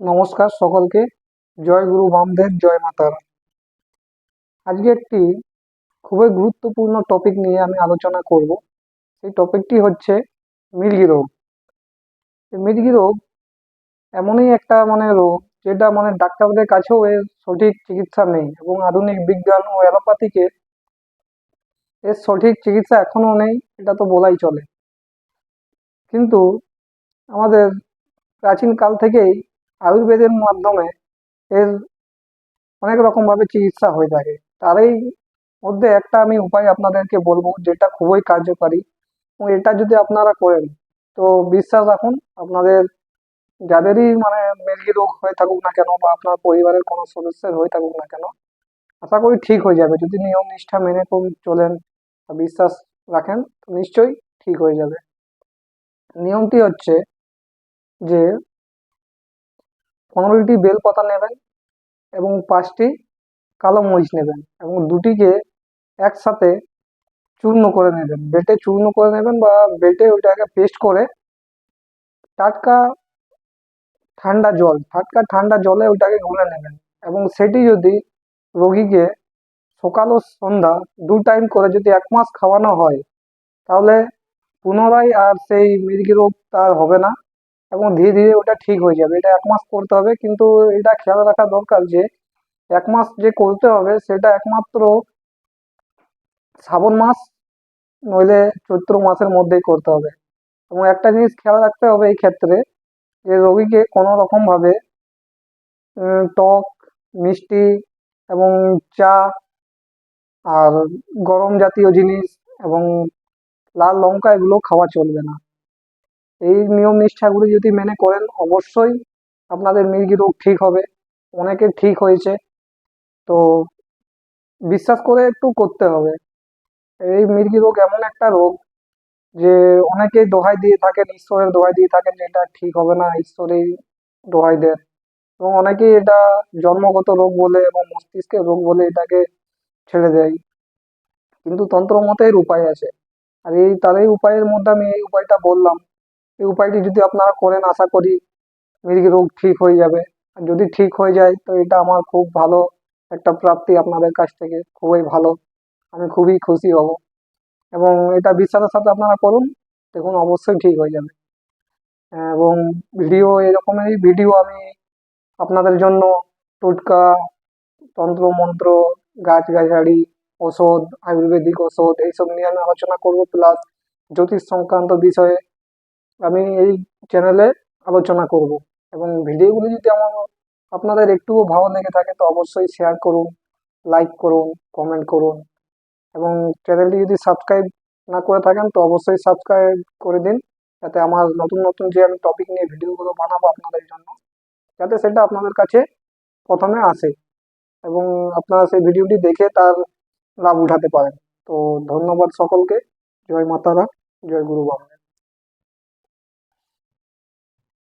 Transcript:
নমস্কার সকলকে। জয় গুরু বামদেব, জয় মাতার আজকে একটি খুবই গুরুত্বপূর্ণ টপিক নিয়ে আমি আলোচনা করব। সেই টপিকটি হচ্ছে মির্গি রোগ। মির্গি রোগ এমনই একটা মানে রোগ যেটা মানে ডাক্তারদের কাছেও এর সঠিক চিকিৎসা নেই এবং আধুনিক বিজ্ঞান ও অ্যালোপ্যাথিকে এর সঠিক চিকিৎসা এখনও নেই, এটা তো বলাই চলে। কিন্তু আমাদের প্রাচীন কাল থেকেই আয়ুর্বেদের মাধ্যমে এর অনেক রকমভাবে চিকিৎসা হয়ে থাকে। তারই মধ্যে একটা আমি উপায় আপনাদেরকে বলব যেটা খুবই কার্যকারী এবং এটা যদি আপনারা করেন, তো বিশ্বাস রাখুন আপনাদের যাদেরই মানে মেরগি রোগ হয়ে থাকুক না কেন বা আপনার পরিবারের কোনো সদস্যের হয়ে থাকুক না কেন, আশা করি ঠিক হয়ে যাবে। যদি নিয়ম নিষ্ঠা মেনে চলেন বিশ্বাস রাখেন নিশ্চয়ই ঠিক হয়ে যাবে। নিয়মটি হচ্ছে যে পনেরোটি বেল পাতা নেবেন এবং পাঁচটি কালো মরিচ নেবেন এবং দুটিকে একসাথে চূর্ণ করে নেবেন। বেটে চূর্ণ করে নেবেন বা বেটে ওইটাকে পেস্ট করে টাটকা ঠান্ডা জল, টাটকা ঠান্ডা জলে ওইটাকে গুলে নেবেন এবং সেটি যদি রোগীকে সকাল ও সন্ধ্যা দু টাইম করে যদি এক মাস খাওয়ানো হয়, তাহলে পুনরায় আর সেই মির্গি রোগ তার হবে না। এবং ধীরে ধীরে ওটা ঠিক হয়ে যাবে। এটা এক মাস করতে হবে, কিন্তু এটা খেয়াল রাখা দরকার যে, এক মাস যে করতে হবে, সেটা একমাত্র শ্রাবণ মাস নইলে চৈত্র মাসের মধ্যেই করতে হবে। এবং একটা জিনিস খেয়াল রাখতে হবে এই ক্ষেত্রে, যে রোগীকে কোনো রকমভাবে টক, মিষ্টি এবং চা আর গরম জাতীয় জিনিস এবং লাল লঙ্কা এগুলো খাওয়া চলবে না। এই নিয়ম নিষ্ঠাগুলি যদি মেনে করেন, অবশ্যই আপনাদের মির্গি রোগ ঠিক হবে অনেকের ঠিক হয়েছে। তো বিশ্বাস করে একটু করতে হবে। এই মির্গি রোগ এমন একটা রোগ যে অনেকেই দোহাই দিয়ে থাকেন, ঈশ্বরের দোহাই দিয়ে থাকেন এটা ঠিক হবে না, ঈশ্বরেই দোহাই দেন। এবং অনেকেই এটা জন্মগত রোগ বলে এবং মস্তিষ্কের রোগ বলে এটাকে ছেড়ে দেয়। কিন্তু তন্ত্র মতে এর উপায় আছে। আর এই তারই উপায়ের মধ্যে আমি এই উপায়টা বললাম। এই উপায়টি যদি আপনারা করেন, আশা করি মির্গি রোগ ঠিক হয়ে যাবে। আর যদি ঠিক হয়ে যায়, তো এটা আমার খুব ভালো একটা প্রাপ্তি আপনাদের কাছ থেকে, খুবই ভালো। আমি খুবই খুশি হব। এবং এটা বিশ্বাসের সাথে আপনারা করুন, দেখুন অবশ্যই ঠিক হয়ে যাবে। এবং ভিডিও এরকমই, ভিডিও আমি আপনাদের জন্য টোটকা তন্ত্র মন্ত্র গাছগাছালি ওষুধ আয়ুর্বেদিক ওষুধ এইসব নিয়ে আমি আলোচনা করব, প্লাস জ্যোতিষ সংক্রান্ত বিষয়ে আমি এই চ্যানেলে আলোচনা করব এবং ভিডিওগুলি যদি আমার আপনাদের একটুও ভালো লেগে থাকে, তো অবশ্যই শেয়ার করুন লাইক করুন কমেন্ট করুন এবং চ্যানেলটি যদি সাবস্ক্রাইব না করে থাকেন, তো অবশ্যই সাবস্ক্রাইব করে দিন যাতে আমার নতুন নতুন যে আমি টপিক নিয়ে ভিডিওগুলো বানাবো আপনাদের জন্য, যাতে সেটা আপনাদের কাছে প্রথমে আসে এবং আপনারা সেই ভিডিওটি দেখে তার লাভ উঠাতে পারেন। তো ধন্যবাদ সকলকে। জয় মাতারা, জয় গুরু বামদেব